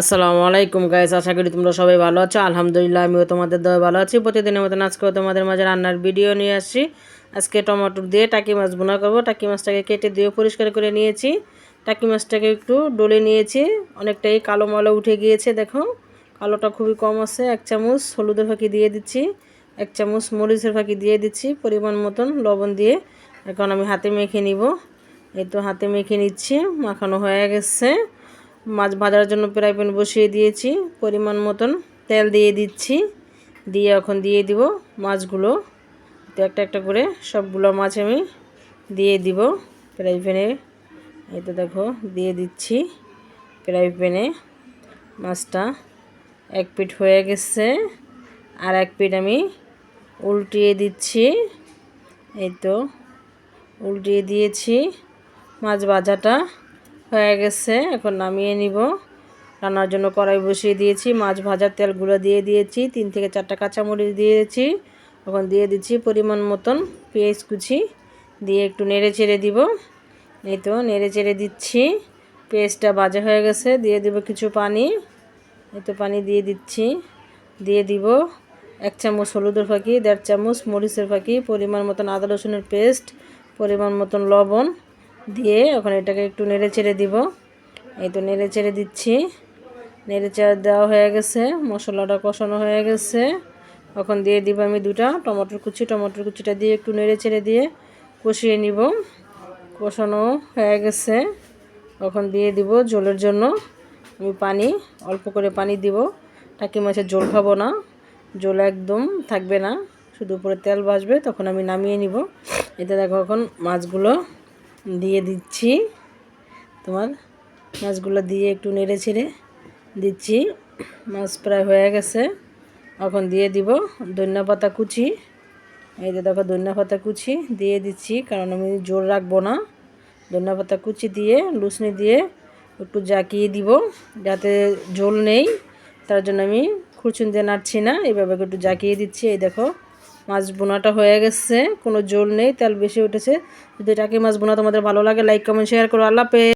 আসসালামু আলাইকুম গাইস আশা করি তোমরা সবাই ভালো আছো। আলহামদুলিল্লাহ, আমিও তোমাদের দয়া ভালো আছি। প্রতিদিনের মতন আজকেও তোমাদের মাঝে রান্নার ভিডিও নিয়ে আসছি। আজকে টমেটো দিয়ে টাকি মাছ বোনা করব। টাকি মাছটাকে কেটে দিয়ে পরিষ্কার করে নিয়েছি। টাকি মাছটাকে একটু ডলে নিয়েছি। অনেকটাই কালো মালো উঠে গিয়েছে, দেখো। কালোটা খুবই কম আছে। এক চামচ হলুদের ফাঁকি দিয়ে দিচ্ছি। এক চামচ মরিচের ফাঁকি দিয়ে দিচ্ছি পরিমাণ মতন লবণ দিয়ে। এখন আমি হাতে মেখে নিব। এই তো হাতে মেখে নিচ্ছি। মাখানো হয়ে গেছে। মাছ ভাজার জন্য প্রায় প্যান বসিয়ে দিয়েছি, পরিমাণ মতন তেল দিয়ে দিচ্ছি। দিয়ে এখন দিয়ে দিব মাছগুলো। তো একটা একটা করে সবগুলো মাছ আমি দিয়ে দিব প্রাই প্যানে। এই তো দেখো, দিয়ে দিচ্ছি প্রাই প্যানে। মাছটা এক পিঠ হয়ে গেছে আর এক পিঠ আমি উল্টিয়ে দিচ্ছি। এই তো উল্টিয়ে দিয়েছি মাছ ভাজাটা। হয়ে গেছে। এখন নামিয়ে নিব। রান্নার জন্য কড়াই বসিয়ে দিয়েছি, মাছ ভাজার তেল তেলগুলো দিয়ে দিয়েছি, তিন থেকে চারটা কাঁচামরিচ দিয়েছি। এখন দিয়ে দিচ্ছি পরিমাণ মতন পেঁয়াজ কুচি, দিয়ে একটু নেড়ে চেড়ে দিব। এই তো নেড়ে চেড়ে দিচ্ছি। পেঁয়াজটা ভাজা হয়ে গেছে, দিয়ে দিব কিছু পানি। এই তো পানি দিয়ে দিচ্ছি, দিয়ে দিব এক চামচ হলুদের ফাঁকি, দেড় চামচ মরিচের ফাঁকি, পরিমাণ মতন আদা রসুনের পেস্ট, পরিমাণ মতন লবণ দিয়ে ওখানে এটাকে একটু নেড়ে চেড়ে দিব। এই তো নেড়ে চেড়ে দিচ্ছি। নেড়ে চেড়ে দেওয়া হয়ে গেছে, মশলাটা কষানো হয়ে গেছে। এখন দিয়ে দিব আমি দুটা টমেটোর কুচি, টমেটোর কুচিটা দিয়ে একটু নেড়ে চেড়ে দিয়ে কষিয়ে নিব। কষানো হয়ে গেছে। এখন দিয়ে দিব জলের জন্য। আমি পানি, অল্প করে পানি দিব। টাকি মাছের ঝোল খাব না। ঝোল একদম থাকবে না। শুধু উপরে তেল ভাসবে তখন আমি নামিয়ে নিব। এতে দেখো এখন মাছগুলো দিয়ে দিচ্ছি। তোমার মাছগুলো দিয়ে একটু নেড়ে ছেড়ে দিচ্ছি। মাছ প্রায় হয়ে গেছে। এখন দিয়ে দিব ধনিয়া পাতা কুচি। এই যে দেখো ধনিয়া পাতা কুচি দিয়ে দিচ্ছি, কারণ আমি জোর রাখব না। ধনিয়া পাতা কুচি দিয়ে লুসনি দিয়ে একটু জাকিয়ে দিব, যাতে ঝোল নেই। তার জন্য আমি খুরচুন দিয়ে নাড়ছি না এইভাবে একটু জাকিয়ে দিচ্ছি। এই দেখো মাছ বোনাটা হয়ে গেছে, কোনো জল নেই, তেল বেশি উঠেছে। যদি টাকি মাছ বোনা তোমাদের ভালো লাগে লাইক কমেন্ট শেয়ার করো। আল্লাহ পে